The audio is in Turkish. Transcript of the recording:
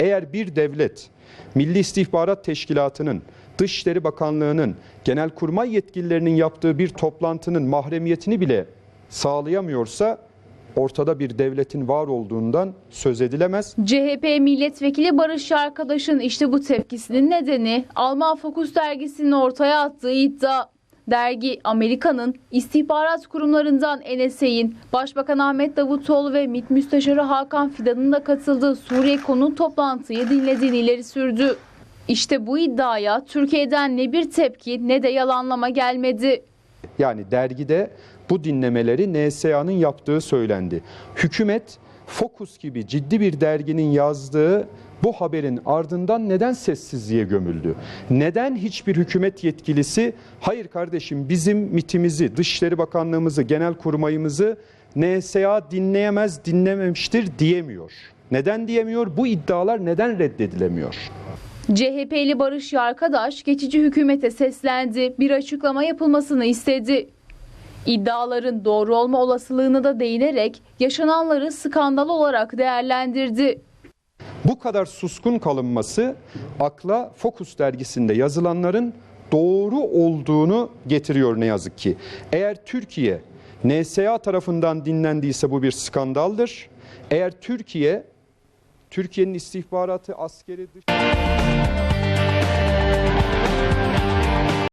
Eğer bir devlet Milli İstihbarat Teşkilatı'nın, Dışişleri Bakanlığı'nın, Genelkurmay yetkililerinin yaptığı bir toplantının mahremiyetini bile sağlayamıyorsa ortada bir devletin var olduğundan söz edilemez. CHP milletvekili Barış Arkadaş'ın işte bu tepkisinin nedeni Alman Fokus dergisinin ortaya attığı iddia. Dergi Amerika'nın istihbarat kurumlarından NSA'in Başbakan Ahmet Davutoğlu ve MİT Müsteşarı Hakan Fidan'ın da katıldığı Suriye konu toplantıyı dinlediğini ileri sürdü. İşte bu iddiaya Türkiye'den ne bir tepki ne de yalanlama gelmedi. Yani dergide bu dinlemeleri NSA'nın yaptığı söylendi. Hükümet Focus gibi ciddi bir derginin yazdığı bu haberin ardından neden sessizliğe gömüldü? Neden hiçbir hükümet yetkilisi hayır kardeşim bizim mitimizi, Dışişleri Bakanlığımızı, Genel Kurmayımızı NSA dinleyemez, dinlememiştir diyemiyor. Neden diyemiyor? Bu iddialar neden reddedilemiyor? CHP'li Barış Yarkadaş geçici hükümete seslendi. Bir açıklama yapılmasını istedi. İddiaların doğru olma olasılığını da değinerek yaşananları skandal olarak değerlendirdi. Bu kadar suskun kalınması akla Focus dergisinde yazılanların doğru olduğunu getiriyor ne yazık ki. Eğer Türkiye NSA tarafından dinlendiyse bu bir skandaldır. Eğer Türkiye Türkiye'nin istihbaratı, askeri, dış...